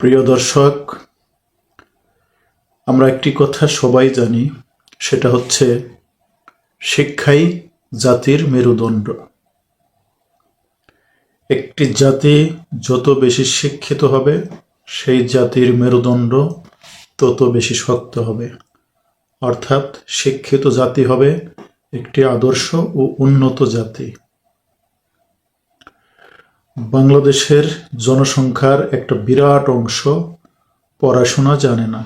প্রিয় দর্শক, আমরা একটি কথা সবাই জানি, সেটা হচ্ছে শিক্ষাই জাতির মেরুদণ্ড। একটি জাতি যত বেশি শিক্ষিত হবে, সেই জাতির মেরুদণ্ড তত বেশি শক্ত হবে। অর্থাৎ শিক্ষিত জাতি হবে একটি আদর্শ ও উন্নত জাতি। বাংলাদেশের জনসংখ্যার একটা বিরাট অংশ পড়াশোনা জানে না।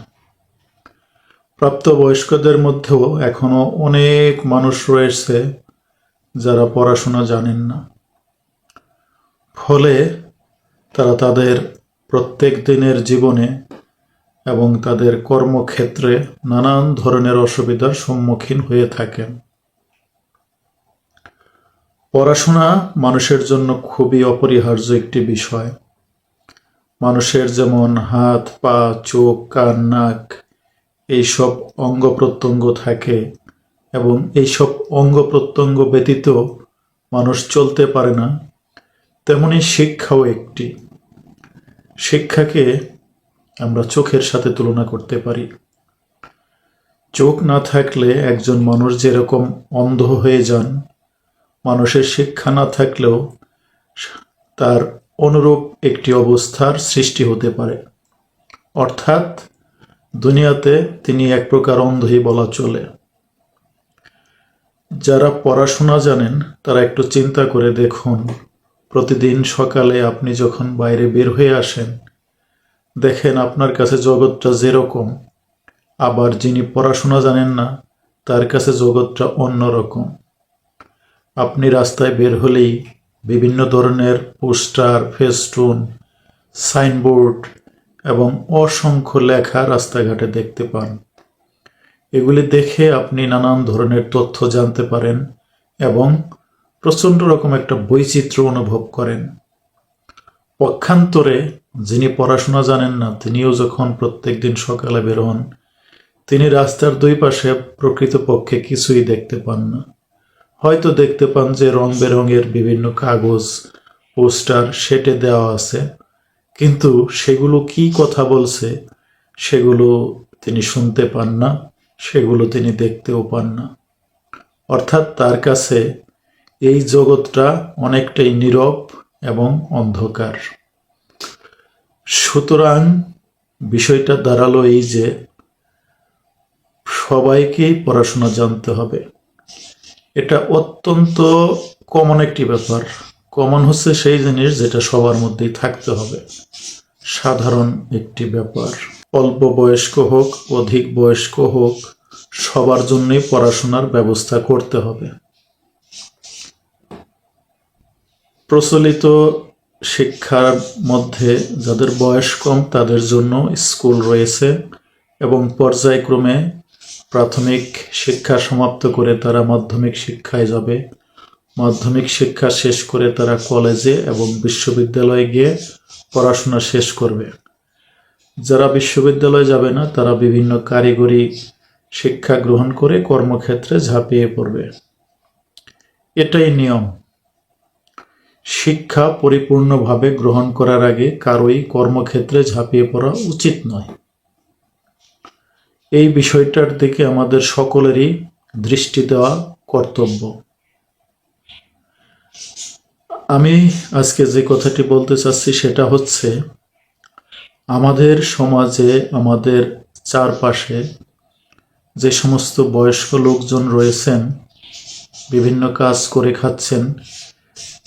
প্রাপ্তবয়স্কদের মধ্যেও এখনও অনেক মানুষ রয়েছে যারা পড়াশোনা জানেন না। ফলে তারা তাদের প্রত্যেক দিনের জীবনে এবং তাদের কর্মক্ষেত্রে নানান ধরনের অসুবিধার সম্মুখীন হয়ে থাকেন। পড়াশোনা মানুষের জন্য খুবই অপরিহার্য একটি বিষয়। মানুষের যেমন হাত, পা, চোখ, কান, নাক, এইসব অঙ্গ প্রত্যঙ্গ থাকে এবং এইসব অঙ্গ প্রত্যঙ্গ ব্যতীত মানুষ চলতে পারে না, তেমনি শিক্ষাও একটি। শিক্ষাকে আমরা চোখের সাথে তুলনা করতে পারি। চোখ না থাকলে একজন মানুষ যেরকম অন্ধ হয়ে যান মানুষের শিক্ষা না থাকলেও তার অনুরূপ একটি অবস্থার সৃষ্টি হতে পারে। অর্থাৎ, দুনিয়াতে তিনি এক প্রকার অন্ধই বলা চলে। যারা পড়াশোনা জানেন, তারা একটু চিন্তা করে দেখুন, প্রতিদিন সকালে আপনি যখন বাইরে বের হয়ে আসেন, দেখেন আপনার কাছে জগৎটা যেরকম, আবার যিনি পড়াশোনা জানেন না, তার কাছে জগৎটা অন্যরকম। আপনি রাস্তায় বের হলেই বিভিন্ন ধরনের পোস্টার, ফেস্টুন, সাইনবোর্ড এবং অসংখ্য লেখা রাস্তাঘাটে দেখতে পান। এগুলি দেখে আপনি নানান ধরনের তথ্য জানতে পারেন এবং প্রচণ্ড রকম একটা বৈচিত্র্য অনুভব করেন। পক্ষান্তরে, যিনি পড়াশোনা জানেন না, তিনিও যখন প্রত্যেক দিন সকালে বেরোন তিনি রাস্তার দুই পাশে প্রকৃতপক্ষে কিছুই দেখতে পান না। হয়তো দেখতে পান যে রং বেরঙের বিভিন্ন কাগজ, পোস্টার, সেটে দেওয়া আছে। কিন্তু সেগুলো কি কথা বলছে, সেগুলো তিনি শুনতে পান না, সেগুলো তিনি দেখতেও পান না। অর্থাৎ তার কাছে এই জগৎটা অনেকটাই নীরব এবং অন্ধকার। সুতরাং বিষয়টা দাঁড়াল এই যে, সবাইকেই পড়াশোনা জানতে হবে। এটা অত্যন্ত কমন একটি ব্যাপার। কমন হচ্ছে সেই জিনিস যেটা সবার মধ্যেই থাকতে হবে। সাধারণ একটি ব্যাপার। অল্প বয়স্ক হোক, অধিক বয়স্ক হোক, সবার জন্যই পড়াশোনার ব্যবস্থা করতে হবে। প্রচলিত শিক্ষার মধ্যে যাদের বয়স কম, তাদের জন্য স্কুল রয়েছে এবং পর্যায়ক্রমে প্রাথমিক শিক্ষা সমাপ্ত করে তারা মাধ্যমিক শিক্ষায় যাবে। মাধ্যমিক শিক্ষা শেষ করে তারা কলেজে এবং বিশ্ববিদ্যালয়ে গিয়ে পড়াশোনা শেষ করবে। যারা বিশ্ববিদ্যালয়ে যাবে না, তারা বিভিন্ন কারিগরি শিক্ষা গ্রহণ করে কর্মক্ষেত্রে ঝাঁপিয়ে পড়বে। এটাই নিয়ম। শিক্ষা পরিপূর্ণভাবে গ্রহণ করার আগে কারোই কর্মক্ষেত্রে ঝাঁপিয়ে পড়া উচিত নয়। এই বিষয়টার দিকে আমাদের সকলেরই দৃষ্টি দেওয়া কর্তব্য। আমি আজকে যে কথাটি বলতে চাচ্ছি সেটা হচ্ছে, আমাদের সমাজে আমাদের চারপাশে যে সমস্ত বয়স্ক লোকজন রয়েছেন, বিভিন্ন কাজ করে খাচ্ছেন,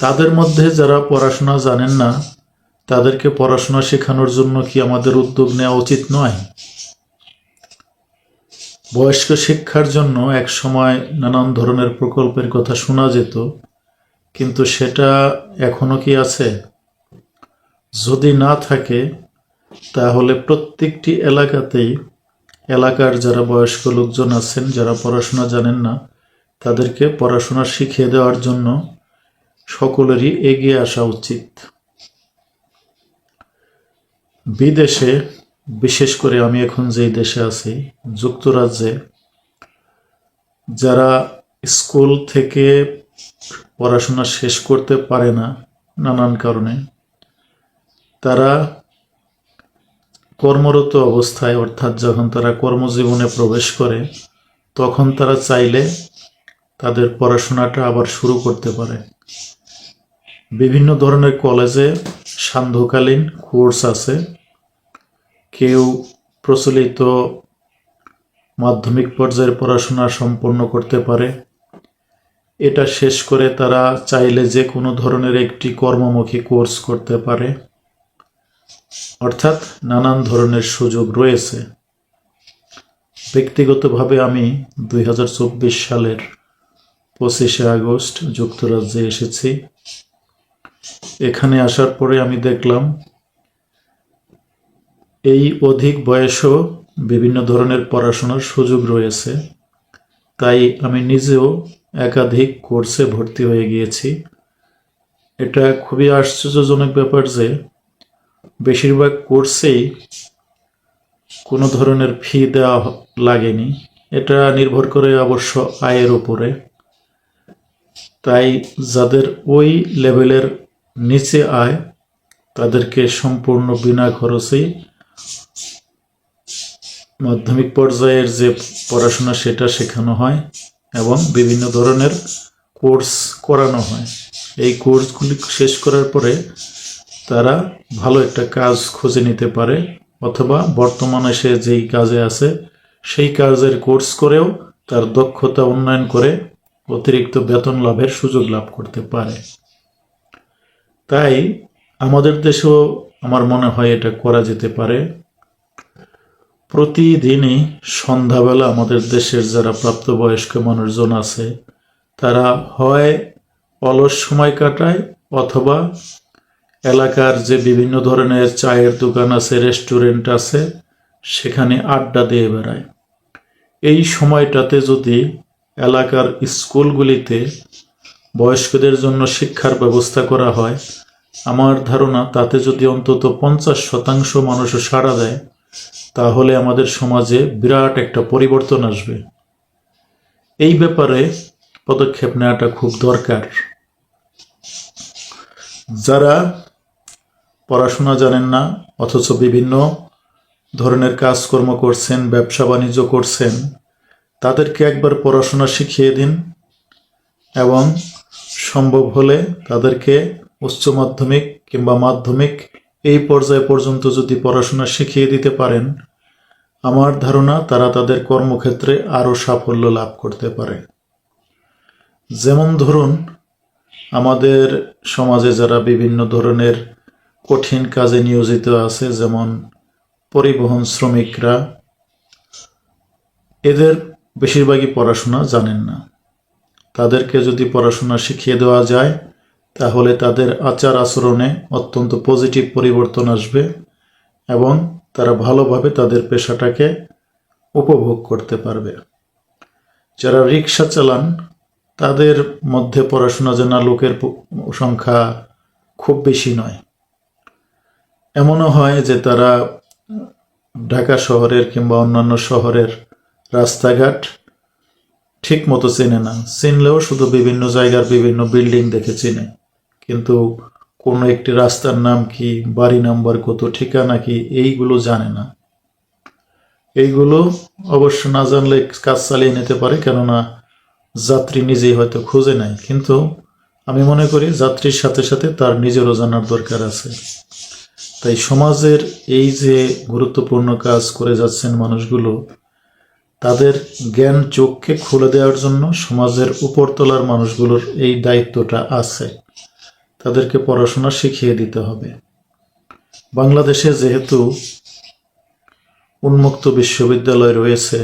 তাদের মধ্যে যারা পড়াশোনা জানেন না, তাদেরকে পড়াশোনা শেখানোর জন্য কি আমাদের উদ্যোগ নেওয়া উচিত নয়? বয়স্ক শিক্ষার জন্য এক সময় নানান ধরনের প্রকল্পের কথা শোনা যেত, কিন্তু সেটা এখনও কি আছে? যদি না থাকে, তাহলে প্রত্যেকটি এলাকাতেই এলাকার যারা বয়স্ক লোকজন আছেন, যারা পড়াশোনা জানেন না, তাদেরকে পড়াশোনা শিখিয়ে দেওয়ার জন্য সকলেরই এগিয়ে আসা উচিত। বিদেশে বিশেষ করে আমি এখন যেই দেশে আছি, যুক্তরাজ্যে, যারা স্কুল থেকে পড়াশোনা শেষ করতে পারে না নানান কারণে, তারা কর্মরত অবস্থায়, অর্থাৎ যখন তারা কর্মজীবনে প্রবেশ করে, তখন তারা চাইলে তাদের পড়াশোনাটা আবার শুরু করতে পারে। বিভিন্ন ধরনের কলেজে সান্ধ্যকালীন কোর্স আছে। কেউ প্রচলিত মাধ্যমিক পর্যায়ের পড়াশোনা সম্পন্ন করতে পারে। এটা শেষ করে তারা চাইলে যে কোনো ধরনের একটি কর্মমুখী কোর্স করতে পারে। অর্থাৎ নানান ধরনের সুযোগ রয়েছে। ব্যক্তিগতভাবে আমি দুই হাজার চব্বিশ সালের পঁচিশে আগস্ট যুক্তরাজ্যে এসেছি। এখানে আসার পরে আমি দেখলাম এই অধিক বয়সেও বিভিন্ন ধরনের পড়াশোনার সুযোগ রয়েছে। তাই আমি নিজেও একাধিক কোর্সে ভর্তি হয়ে গিয়েছি। এটা খুবই আশ্চর্যজনক ব্যাপার যে বেশিরভাগ কোর্সেই কোনো ধরনের ফি দেওয়া লাগেনি। এটা নির্ভর করে অবশ্য আয়ের উপরে। তাই যাদের ওই লেভেলের নিচে আয়, তাদেরকে সম্পূর্ণ বিনা খরচেই মাধ্যমিক পর্যায়ের যে পড়াশোনা সেটা শেখানো হয় এবং বিভিন্ন ধরনের কোর্স করানো হয়। এই কোর্সগুলি শেষ করার পরে তারা ভালো একটা কাজ খুঁজে নিতে পারে অথবা বর্তমানে সে যেই কাজে আছে সেই কাজের কোর্স করেও তার দক্ষতা উন্নয়ন করে অতিরিক্ত বেতন লাভের সুযোগ লাভ করতে পারে। তাই আমাদের দেশেও আমার মনে হয় এটা করা যেতে পারে। প্রতিদিনই সন্ধ্যাবেলা আমাদের দেশের যারা প্রাপ্তবয়স্ক মানুষজন আছে, তারা হয় অলস সময় কাটায় অথবা এলাকার যে বিভিন্ন ধরনের চায়ের দোকান আছে, রেস্টুরেন্ট আছে, সেখানে আড্ডা দিয়ে বেড়ায়। এই সময়টাতে যদি এলাকার স্কুলগুলিতে বয়স্কদের জন্য শিক্ষার ব্যবস্থা করা হয় আমার ধারণা, তাতে যদি অন্তত পঞ্চাশ শতাংশ মানুষও সাড়া দেয়, তাহলে আমাদের সমাজে বিরাট একটা পরিবর্তন আসবে। এই ব্যাপারে পদক্ষেপ নেওয়াটা খুব দরকার। যারা পড়াশোনা জানেন না, অথচ বিভিন্ন ধরনের কাজকর্ম করছেন, ব্যবসা বাণিজ্য করছেন, তাদেরকে একবার পড়াশোনা শিখিয়ে দিন এবং সম্ভব হলে তাদেরকে উচ্চ মাধ্যমিক কিংবা মাধ্যমিক, এই পর্যায় পর্যন্ত যদি পড়াশোনা শিখিয়ে দিতে পারেন, আমার ধারণা তারা তাদের কর্মক্ষেত্রে আরও সাফল্য লাভ করতে পারে। যেমন ধরুন, আমাদের সমাজে যারা বিভিন্ন ধরনের কঠিন কাজে নিয়োজিত আছে, যেমন পরিবহন শ্রমিকরা, এদের বেশিরভাগই পড়াশোনা জানেন না। তাদেরকে যদি পড়াশোনা শিখিয়ে দেওয়া যায় তাহলে তাদের আচার আচরণে অত্যন্ত পজিটিভ পরিবর্তন আসবে এবং তারা ভালোভাবে তাদের পেশাটাকে উপভোগ করতে পারবে। যারা রিক্সা চালান, তাদের মধ্যে পড়াশোনা জানা লোকের সংখ্যা খুব বেশি নয়। এমনও হয় যে তারা ঢাকা শহরের কিংবা অন্যান্য শহরের রাস্তাঘাট ঠিক মতো চেনে না। চিনলেও শুধু বিভিন্ন জায়গার বিভিন্ন বিল্ডিং দেখে চিনে। কিন্তু কোনো একটি রাস্তার নাম কি, বাড়ি নাম্বার কত, ঠিকানা কি, এইগুলো জানে না। এইগুলো অবশ্য না জানলে কাজ চালিয়ে নিতে পারে, কেননা যাত্রী নিজেই হয়তো খুঁজে নেয় কিন্তু আমি মনে করি যাত্রীর সাথে সাথে তার নিজেরও জানার দরকার আছে। তাই সমাজের এই যে গুরুত্বপূর্ণ কাজ করে যাচ্ছেন মানুষগুলো, তাদের জ্ঞান চোখকে খুলে দেওয়ার জন্য সমাজের উপরতলার মানুষগুলোর এই দায়িত্বটা আছে। তাদেরকে পড়াশোনা শিখিয়ে দিতে হবে। বাংলাদেশে যেহেতু উন্মুক্ত বিশ্ববিদ্যালয় রয়েছে,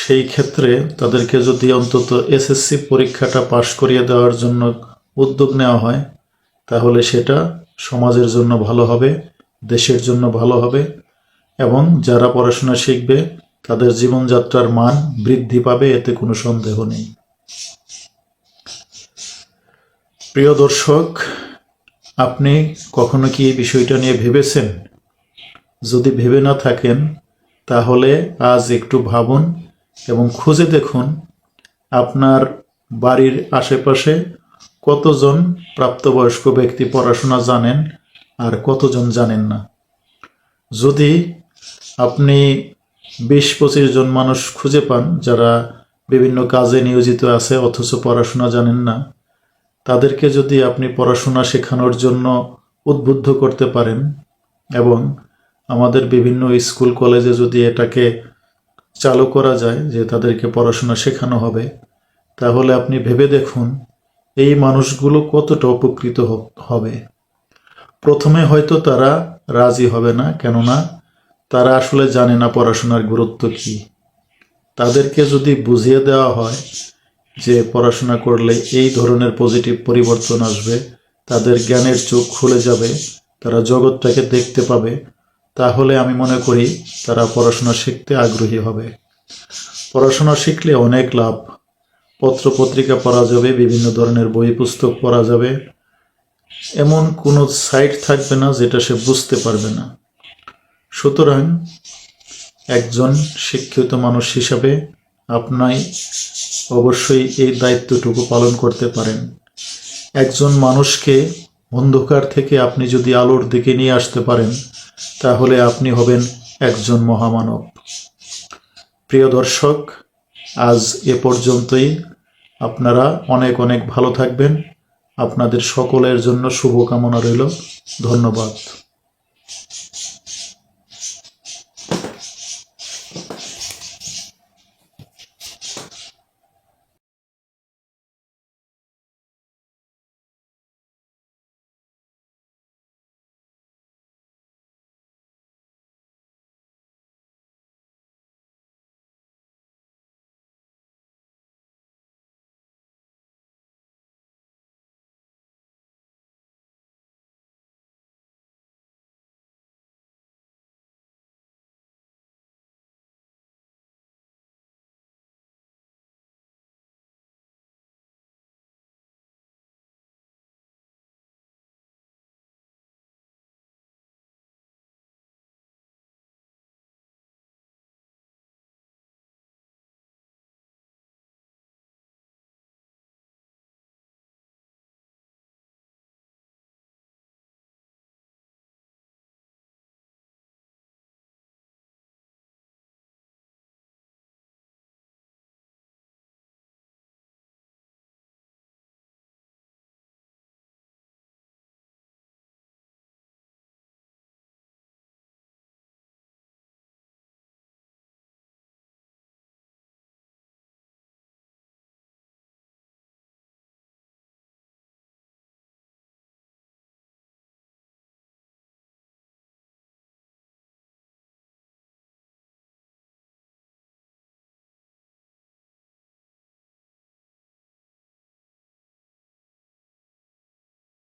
সেই ক্ষেত্রে তাদেরকে যদি অন্তত এসএসসি পরীক্ষাটা পাশ করিয়ে দেওয়ার জন্য উদ্যোগ নেওয়া হয়, তাহলে সেটা সমাজের জন্য ভালো হবে, দেশের জন্য ভালো হবে এবং যারা পড়াশোনা শিখবে, তাদের জীবনযাত্রার মান বৃদ্ধি পাবে, এতে কোনো সন্দেহ নেই। প্রিয় দর্শক, আপনি কখনো কি এই বিষয়টা নিয়ে ভেবেছেন? যদি ভেবে না থাকেন, তাহলে আজ একটু ভাবুন এবং খুঁজে দেখুন আপনার বাড়ির আশেপাশে কতজন প্রাপ্তবয়স্ক ব্যক্তি পড়াশোনা জানেন আর কতজন জানেন না। যদি আপনি বিশ পঁচিশ জন মানুষ খুঁজে পান যারা বিভিন্ন কাজে নিয়োজিত আছে অথচ পড়াশোনা জানেন না তাদেরকে যদি আপনি পড়াশোনা শেখানোর জন্য উদ্বুদ্ধ করতে পারেন এবং আমাদের বিভিন্ন স্কুল, কলেজে যদি এটাকে চালু করা যায় যে তাদেরকে পড়াশোনা শেখানো হবে, তাহলে আপনি ভেবে দেখুন এই মানুষগুলো কতটা উপকৃত হবে। প্রথমে হয়তো তারা রাজি হবে না, কেননা তারা আসলে জানে না পড়াশোনার গুরুত্ব কী। তাদেরকে যদি বুঝিয়ে দেওয়া হয় যে পড়াশোনা করলে এই ধরনের পজিটিভ পরিবর্তন আসবে, তাদের জ্ঞানের চোখ খুলে যাবে, তারা জগৎটাকে দেখতে পাবে, তাহলে আমি মনে করি তারা পড়াশোনা শিখতে আগ্রহী হবে। পড়াশোনা শিখলে অনেক লাভ। পত্র পত্রিকা পড়া যাবে, বিভিন্ন ধরনের বই পুস্তক পড়া যাবে। এমন কোনো সাইট থাকবে না যেটা সে বুঝতে পারবে না। সুতরাং একজন শিক্ষিত মানুষ হিসাবে আপনাই অবশ্যই এই দায়িত্বটুকু পালন করতে পারেন। একজন মানুষকে অন্ধকার থেকে আপনি যদি আলোর দিকে নিয়ে আসতে পারেন, তাহলে আপনি হবেন একজন মহামানব। প্রিয় দর্শক, আজ এ পর্যন্তই। আপনারা অনেক অনেক ভালো থাকবেন। আপনাদের সকলের জন্য শুভকামনা রইল। ধন্যবাদ।